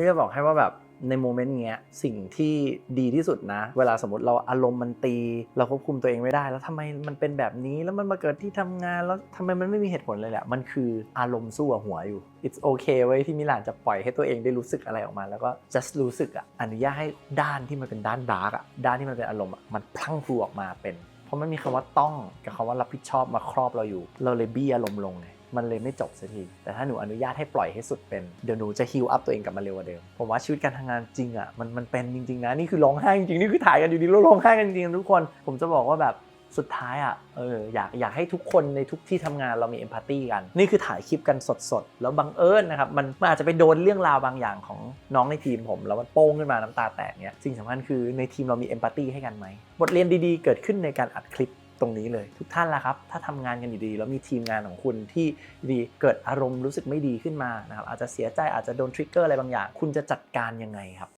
พี่จะบอกให้ว่าแบบในโมเมนต์เงี้ยสิ่งที่ดีที่สุดนะ เวลาสมมติเราอารมณ์มันตี เราควบคุมตัวเองไม่ได้ แล้วทำไมมันเป็นแบบนี้แล้วมันมาเกิดที่ทำงานแล้วทำไมมันไม่มีเหตุผลเลยแหละ มันคืออารมณ์สู้กับหัวอยู่ it's okay ไว้ที่มิลานจะปล่อยให้ตัวเองได้รู้สึกอะไรออกมา แล้วก็ just รู้สึกอะอนุญาตให้ด้านที่มันเป็นด้านดาร์กอะด้านที่มันเป็นอารมณ์อะมันพลั้งพลูออกมาเป็น เพราะมันมีคำว่าต้องกับคำว่ารับผิดชอบมาครอบเราอยู่ เราเลยบี้อารมณ์ลงไง มันเลยไม่จบสักที แต่ถ้าหนูอนุญาตให้ปล่อยให้สุดเป็นเดี๋ยวหนูจะฮิลอัพตัวเองกลับมาเร็วกว่าเดิม ผมว่าชีวิตการทำงานจริงอะมันมันเป็นจริงๆนะนี่คือร้องไห้จริงๆนี่คือถ่ายกันอยู่ดีแล้วร้องไห้กันจริงๆทุกคน ผมจะบอกว่าแบบสุดท้ายอะเอออยากอยากให้ทุกคนในทุกที่ทำงานเรามีเอมพัตตีกัน นี่คือถ่ายคลิปกันสดๆ แล้วบังเอิญนะครับ มันมันอาจจะไปโดนเรื่องราวบางอย่างของน้องในทีมผม แล้วมันโป้งขึ้นมาน้ำตาแตกเนี้ยสิ่งสำคัญคือในทีมเรามีเอมพัตตีให้กันไหม บทเรียนดีๆ เกิดขึ้นในการอัดคลิป ตรงนี้เลย ทุกท่านละครับ ถ้าทำงานกันอยู่ดีแล้วมีทีมงานของคุณที่ดีเกิดอารมณ์รู้สึกไม่ดีขึ้นมานะครับอาจจะเสียใจอาจจะโดนทริกเกอร์อะไรบางอย่าง คุณจะจัดการยังไงครับ